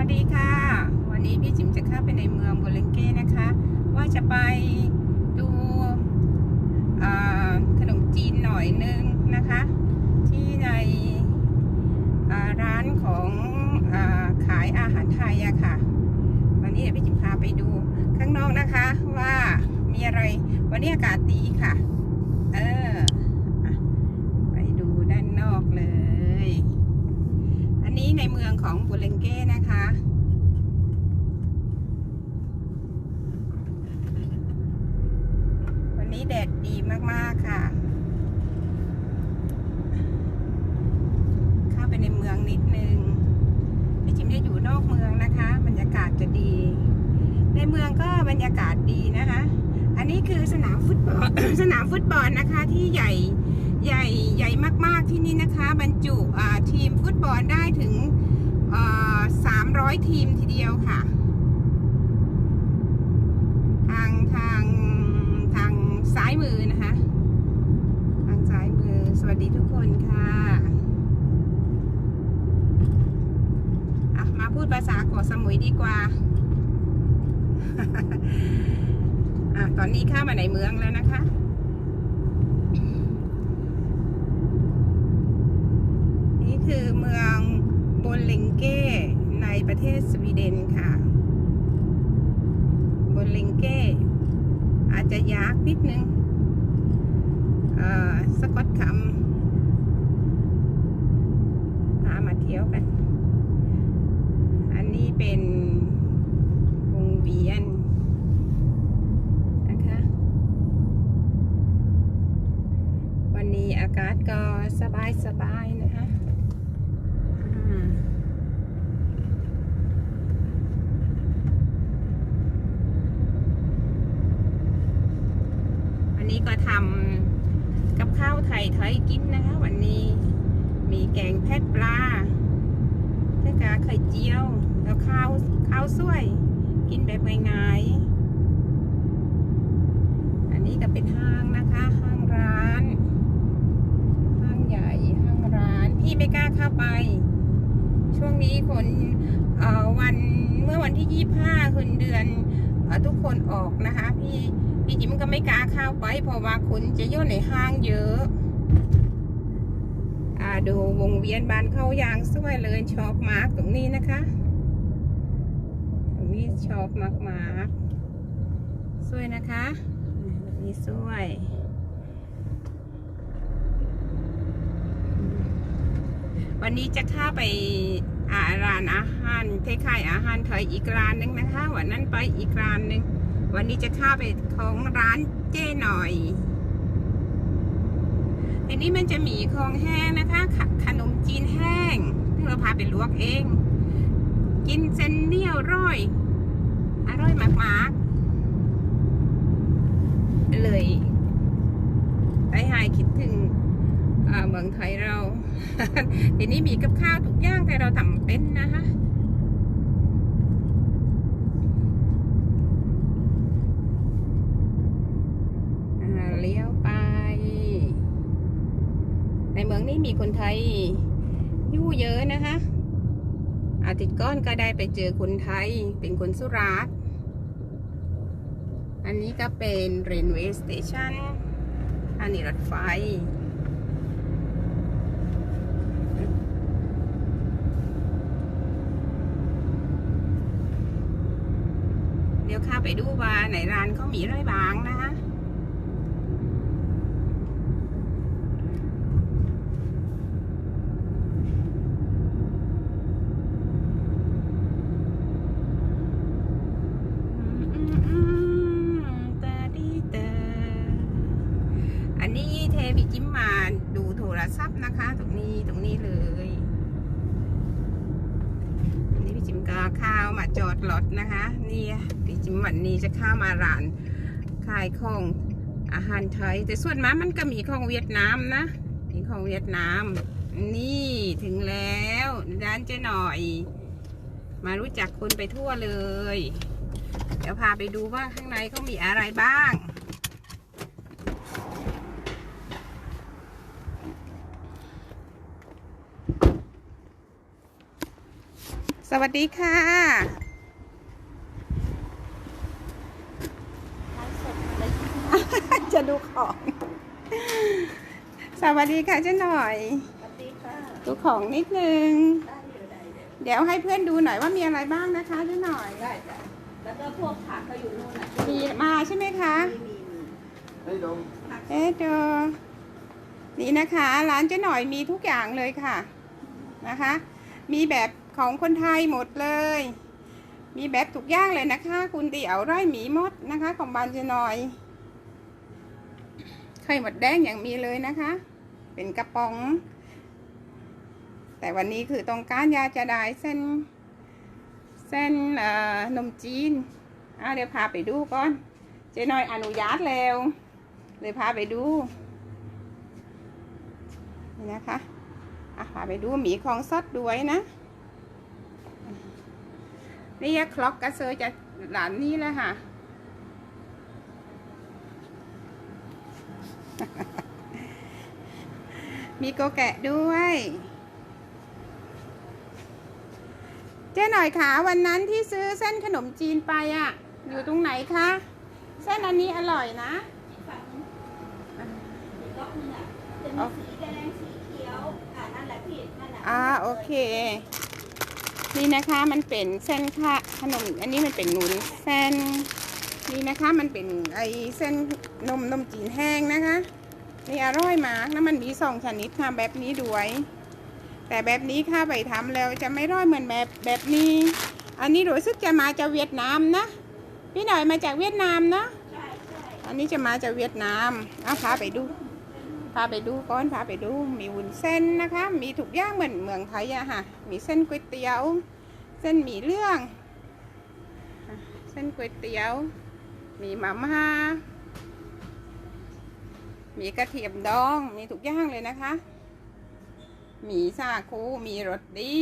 วัสดีค่ะ วันนี้พี่จิ๋มจะเข้าไปในเมืองโบเลงเก้นะคะ ว่าจะไปดูขนมจีนหน่อยนึงนะคะ ที่ในร้านของอขายอาหารไทยอะค่ะ วันนี้เดี๋ยวพี่จิ๋มพาไปดูข้างนอกนะคะว่ามีอะไรวันนี้อากาศดีค่ะ เออไปดูด้านนอกเลย อันนี้ในเมืองของบูเลงเก้นะคะ วันนี้แดดดีมาก ๆ ค่ะ เข้าไปในิดนึงพี่จิมจะอยู่นอกเมืองนะคะ บรรยากาศจะดี ในเมืองก็บรรยากาศดีนะคะ อันนี้คือสนามฟุตบอลสนามฟุตบอลนะคะที่ใหญ่ใหญ่ใหญ่มากๆที่นี่นะคะ บรรจุทีมฟุตบอลได้ถึงสามร้อยทีมทีเดียวค่ะ ทางทางทางซ้ายมือนะคะ ทางซ้ายมือสวัสดีทุกคนค่ะอะ มาพูด ภาษาเกาะสมุยดีกว่าอะตอนนี้ข้ามาในเมืองแล้วนะคะ นี่คือเมืองโบเลงเก้ในประเทศสวีเดนค่ะโบเลงเก้อาจจะยากนิดนึงเอ่อสะกดคำพามาเที่ยวกันนี้เป็นวงเวียนนะคะ วันนี้อากาศก็สบายสบายๆนะคะอืมวันนี้ ก็ทำกับข้าวไทยไทยกินนะคะ วันนี้มีแกงแพะปลาเท่ากาไข่เจียว แล้วข้าวข้าวสวย กินแบบง่ายๆอันนี้ก็เป็นห้างนะคะห้างร้าน ห้างใหญ่ห้างร้าน พี่ไม่กล้าเข้าไป ช่วงนี้คนวันเมื่อวันที่ยี่ห้าคืนเดือนอทุกคนออกนะคะ พี่ พี่จิมก็ไม่กล้าเข้าไป เพราะว่าคนจะเยอะในห้างเยอะอ่าดูวงเวียนบานเข้ายางสวยเลยชอบมากตรงนี้นะคะตรงนี้ชอบมากมากสวยนะคะนี่สวยวันนี้จะข้าไปอาร้านอาหารคล้ายๆอาหารไทยอีกร้านหนึงนะคะ วันนั้นไปอีกร้านหนึ่ง วันนี้จะเข้าไปของร้านเจ้หน่อยอันนี้มันจะมีของแห้งนะคะขนมจีนแห้งที่เราพาไปลวกเอง กินเส้นเนียวร่อย อร่อยมากๆ เลยได้หายคิดถึงเมืองไทยเราทีนี้มีกับข้าวทุกอย่างแต่เราทำเป็นนะคะอ่าเลี้ยวไป ในเมืองนี้มี คนไทยยู่เยอะนะคะอาทิตย์ก้อนก็ได้ไปเจอคนไทยเป็นคนสุราษฎร์อันนี้ก็เป็นเรนเวย์สเตชันอันนี้รถไฟ เดี๋ยวข้าไปดูว่าในร้านเขามีอะไรบ้างนะ ทรัพท์นะคะ ตรงนี้ตรงนี้เลยนนี้พี่จิมก็ข้าวมาจอดรถนะคะ นี่พี่จิมวันนี้จะข้ามาร้านขายของอาหารไทย แต่ส่วนมากมันก็มีของเวียดนามนะมีของเวียดนาม นี่ถึงแล้วร้านเจ๊หน่อย มารู้จักคนไปทั่วเลย เดี๋ยวพาไปดูว่าข้างในเขามีอะไรบ้าง สวัสดีค่ะ จะดูของ สวัสดีค่ะเจ๊หน่อยสวัสดีค่ะดูของนิดนึงได้อยู่ได้เดี๋ยวเดี๋ยวให้เพื่อนดูหน่อยว่ามีอะไรบ้างนะคะเจ๊หน่อย ได้จ้ะแล้วก็พวกผักก็อยู่นู่นน่ะมีมาใช่ไหมคะมีมีมี Hej då. เอ๊ะเจอนี่นะคะ ร้านเจ๊หน่อยมีทุกอย่างเลยค่ะ นะคะ มีแบบ ของคนไทยหมดเลย มีแบบทุกอย่างเลยนะคะ คุณเดี่ยวไร่หมีมดนะคะ ของบานเจนอยไข่หมดแดงอย่างมีเลยนะคะ เป็นกระป๋อง แต่วันนี้คือต้องการยาจะได้เส้น เส้นนมจีนอะเดี๋ยวพาไปดูก่อน เจนอยอนุญาตแล้วเลยพาไปดูนี่นะคะอะพาไปดูหมีของสดด้วยนะ นี่คล็อกกระเซอร์จากหลานนี้แหละค่ะ มีโกแกะด้วย เจ๊หน่อยขาวันนั้นที่ซื้อเส้นขนมจีนไปอะ่ะ อยู่ตรงไหนคะ เส้นอันนี้อร่อยนะอีกฝั่งนึงอีกล็อกนึงอะจะมีสีแดงสีเขียว อ่านั่นแหละพี่นั่นแหละอ่าโอเค นี่นะคะมันเป็นเส้นค่ะขนม อันนี้มันเป็นหนุนเส้นนี่นะคะมันเป็นไอเส้นนมนมจีนแห้งนะคะนี่อร่อยมากแล้วมันมีสองชนิดค่ะแบบนี้ด้วย แต่แบบนี้ค่ะไปทำแล้วจะไม่ร่อยเหมือนแบบแบบนี้ อันนี้รู้สึกจะมาจากเวียดนามนะพี่หน่อยมาจากเวียดนามเนาะอันนี้จะมาจากเวียดนามเอาพาไปดูาไปดูก่อนพาไปดูมีวุ้นเส้นนะคะ มีทุกอย่างเหมือนเมืองไทยอะค่ะ มีเส้นก๋วยเตี๋ยว เส้นหมี่เรื่อง เส้นก๋วยเตี๋ยว มีมาม่ามีกระเทียมดองมีทุกอย่างเลยนะคะมีซาคูมีรสดี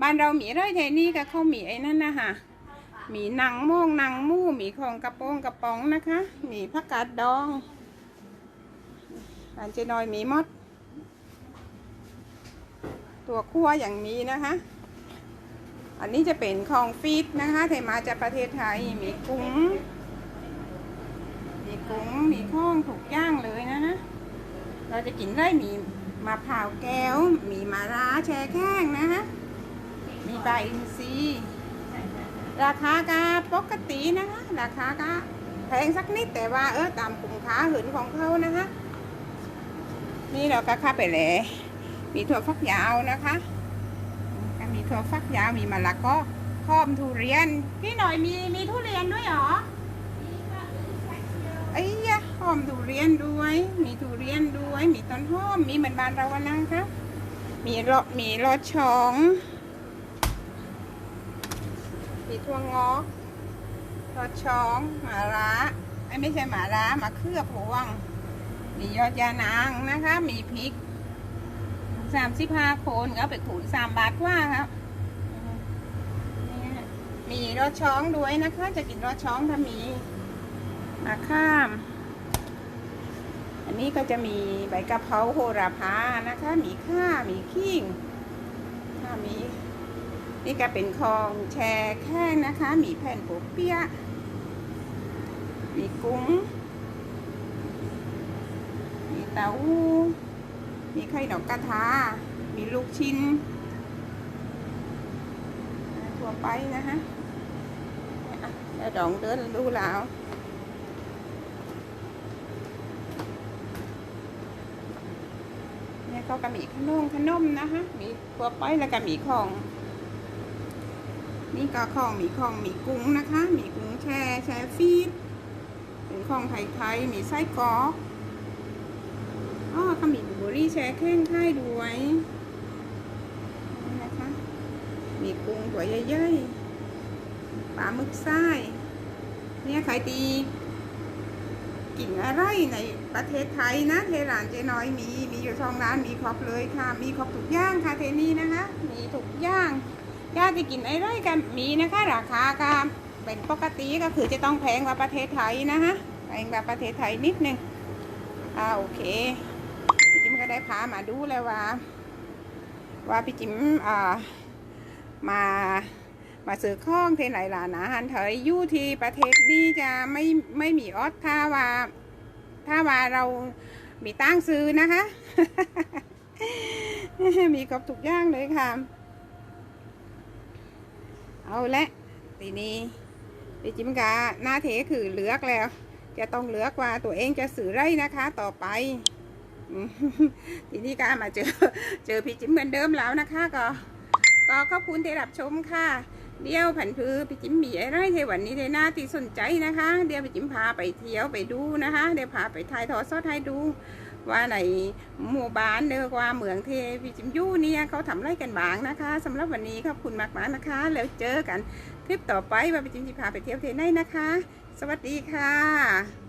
บ้านเรามีไรไทนี่ก็เข้ามีไอ้นั่นนะคะมีหนังโม่งหนังมู่มีของกระโปรงกระป๋องนะคะ มีผักกาดดอง อันเจนอยมีมด ตัวคั่วอย่างมีนะคะ อันนี้จะเป็นของฟีดนะคะที่มาจากประเทศไทยมีกุ้ง มีกุ้งมีข้องถูกย่างเลยนะนะเราจะกินได้มีมะพร้าวแก้ว มีมะระแช่แข้งนะคะ มีใบอินทรีย์ราคาก็ปกตินะคะ ราคาก็แพงสักนิดแต่ว่าเออตามคุ้มค่าหืนของเขานะคะ นี่เราก็เข้าไปเลยมีถั่วฟักยาวนะคะก็มีถั่วฟักยาวมีมะละกอพร้อมทุเรียน พี่หน่อยมีมีทุเรียนด้วยเหรอไอ้ยะหอมทุเรียนด้วย มีทุเรียนด้วย มีต้นหอม มีเหมือนบ้านเราอะนะคะมีรสมีรสช่อง มีทั่วงอกรสช้องหมาล้าไอ้ไม่ใช่หมาล้ามาเคลือบพวง มียอดยานางนะคะ มีพริกสามสิบห้าโคนก็ไปขูดสามบาทว่าครับมีรสช้องด้วยนะคะ จะกินรสช้องถ้ามีมาข้าม อันนี้ก็จะมีใบกะเพราโหระพานะคะ มีข่ามีขิงถ้ามีนี่ก็เป็นของแชร์แข้งนะคะ มีแผ่นปูเปี๊ยะมีกุ้ง ต้ามีไข่ดอกกระทา มีลูกชิ้นทั่วไปนะฮะอะแล้วดองเดินดูแล้วเนี่ยเขาก็มีขนมขนมนะคะ มีทั่วไปแล้วก็มีของ นี่ก็ของมีของมีกุ้งนะคะ มีกุ้งแช่แช่ฟีดเป็นของไทยๆมีไส้กรอก อ๋อมีบลูเบอร์รี่แช่แข้งไข่ด้วยนะคะ มีกุ้งตัวใหญ่ๆปลาหมึกไส้เนี่ยขายดีกินอะไรในประเทศไทยนะเทร้านเจน้อยมี มีอยู่สองร้านมีครบเลยค่ะ มีครบทุกย่างค่ะเทนี่นะคะ มีทุกย่างญาจะกินอะไรกันมีนะคะ ราคาก็เป็นปกติก็คือจะต้องแพงกว่าประเทศไทยนะคะแพงกว่าประเทศไทยนิดนึงอ่าโอเค ได้พามาดูแล้วว่า ว่าพี่จิมอ่ามามาซื้อข้องเทไหนหลานอาหารไทยอยู่ที่ประเทศนี้จะไม่ไม่มีออสถ้าว่า ถ้าว่าเรามีตั้งซื้อนะคะ มีครบทุกอย่างเลยค่ะ เอาละทีนี้พี่จิมกาหน้าเทคือเลือกแล้ว จะต้องเลือกว่าตัวเองจะสื่อไรนะคะ ต่อไป ทีนี้ก็มาเจอเจอพี่จิมเหมือนเดิมแล้วนะคะ ก็ก็ขอบคุณที่รับชมค่ะ เดี๋ยวผันพือพี่จิมมีอะไรในวันนี้ในหน้าที่สนใจนะคะ เดี๋ยวพี่จิมพาไปเที่ยวไปดูนะคะ เดี๋ยวพาไปถ่ายทอดสดให้ดู ว่าในหมู่บ้านเนือกว่าเมืองเทพี่จิมยู่เนี่ยเขาทำไรกันบ้างนะคะสำหรับวันนี้ขอบคุณมากๆนะคะ แล้วเจอกันคลิปต่อไปว่าพี่จิมจะพาไปเที่ยวเทไหนนะคะ สวัสดีค่ะ